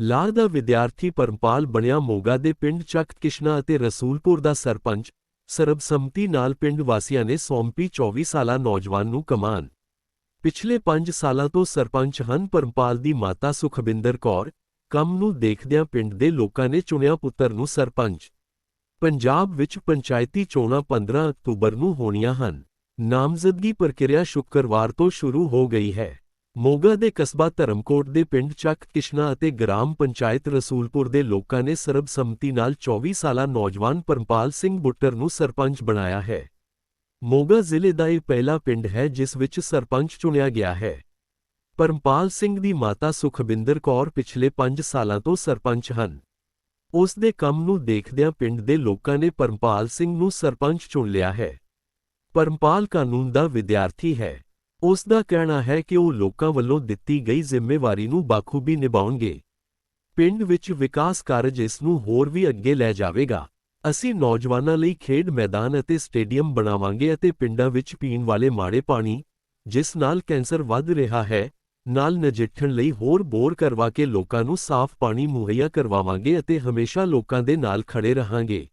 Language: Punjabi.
ਲਾਹ ਦਾ ਵਿਦਿਆਰਥੀ ਪਰਮਪਾਲ ਬਣਿਆ ਮੋਗਾ ਦੇ ਪਿੰਡ ਚੱਕ ਕਿਸ਼ਨਾ ਅਤੇ ਰਸੂਲਪੁਰ ਦਾ ਸਰਪੰਚ, ਸਰਬਸੰਮਤੀ ਨਾਲ ਪਿੰਡ ਵਾਸੀਆਂ ਨੇ ਸੌਂਪੀ 24 ਸਾਲਾ ਨੌਜਵਾਨ ਨੂੰ ਕਮਾਨ। ਪਿਛਲੇ 5 ਸਾਲਾਂ ਤੋਂ ਸਰਪੰਚ ਹਨ ਪਰਮਪਾਲ ਦੀ ਮਾਤਾ ਸੁਖਬਿੰਦਰ ਕੌਰ, ਕੰਮ ਨੂੰ ਦੇਖਦਿਆਂ ਪਿੰਡ ਦੇ ਲੋਕਾਂ ਨੇ ਚੁਣਿਆ ਪੁੱਤਰ ਨੂੰ ਸਰਪੰਚ। ਪੰਜਾਬ ਵਿੱਚ ਪੰਚਾਇਤੀ ਚੋਣਾਂ 15 ਅਕਤੂਬਰ ਨੂੰ ਹੋਣੀਆਂ ਹਨ। ਨਾਮਜ਼ਦਗੀ ਪ੍ਰਕਿਰਿਆ ਸ਼ੁੱਕਰਵਾਰ ਤੋਂ ਸ਼ੁਰੂ ਹੋ ਗਈ ਹੈ। ਮੋਗਾ ਦੇ ਕਸਬਾ ਧਰਮਕੋਟ ਦੇ ਪਿੰਡ ਚੱਕ ਕਿਸ਼ਨਾ ਅਤੇ ਗ੍ਰਾਮ ਪੰਚਾਇਤ ਰਸੂਲਪੁਰ ਦੇ ਲੋਕਾਂ ਨੇ ਸਰਬਸੰਮਤੀ ਨਾਲ 24 ਸਾਲਾ ਨੌਜਵਾਨ ਪਰਮਪਾਲ ਸਿੰਘ ਬੁੱਟਰ ਨੂੰ ਸਰਪੰਚ ਬਣਾਇਆ ਹੈ। ਮੋਗਾ ਜ਼ਿਲ੍ਹੇ ਦਾ ਇਹ ਪਹਿਲਾ ਪਿੰਡ ਹੈ ਜਿਸ ਵਿੱਚ ਸਰਪੰਚ ਚੁਣਿਆ ਗਿਆ ਹੈ। ਪਰਮਪਾਲ ਸਿੰਘ ਦੀ ਮਾਤਾ ਸੁਖਬਿੰਦਰ ਕੌਰ ਪਿਛਲੇ 5 ਸਾਲਾਂ ਤੋਂ ਸਰਪੰਚ ਹਨ। ਉਸ ਦੇ ਕੰਮ ਨੂੰ ਦੇਖਦਿਆਂ ਪਿੰਡ ਦੇ ਲੋਕਾਂ ਨੇ ਪਰਮਪਾਲ ਸਿੰਘ ਨੂੰ ਸਰਪੰਚ ਚੁਣ ਲਿਆ ਹੈ। ਪਰਮਪਾਲ ਕਾਨੂੰਨ ਦਾ ਵਿਦਿਆਰਥੀ ਹੈ। ਉਸ ਦਾ ਕਹਿਣਾ ਹੈ ਕਿ ਉਹ ਲੋਕਾਂ ਵੱਲੋਂ ਦਿੱਤੀ ਗਈ ਜ਼ਿੰਮੇਵਾਰੀ ਨੂੰ ਬਾਖੂਬੀ ਨਿਭਾਉਣਗੇ। ਪਿੰਡ ਵਿੱਚ ਵਿਕਾਸ ਕਾਰਜ ਇਸ ਨੂੰ ਹੋਰ ਵੀ ਅੱਗੇ ਲੈ ਜਾਵੇਗਾ। ਅਸੀਂ ਨੌਜਵਾਨਾਂ ਲਈ ਖੇਡ ਮੈਦਾਨ ਅਤੇ ਸਟੇਡੀਅਮ ਬਣਾਵਾਂਗੇ ਅਤੇ ਪਿੰਡਾਂ ਵਿੱਚ ਪੀਣ ਵਾਲੇ ਮਾੜੇ ਪਾਣੀ, ਜਿਸ ਨਾਲ ਕੈਂਸਰ ਵੱਧ ਰਿਹਾ ਹੈ ਨਾਲ ਨਜਿੱਠਣ ਲਈ ਹੋਰ ਬੋਰ ਕਰਵਾ ਕੇ ਲੋਕਾਂ ਨੂੰ ਸਾਫ਼ ਪਾਣੀ ਮੁਹੱਈਆ ਕਰਵਾਵਾਂਗੇ ਅਤੇ ਹਮੇਸ਼ਾ ਲੋਕਾਂ ਦੇ ਨਾਲ ਖੜੇ ਰਹਾਂਗੇ।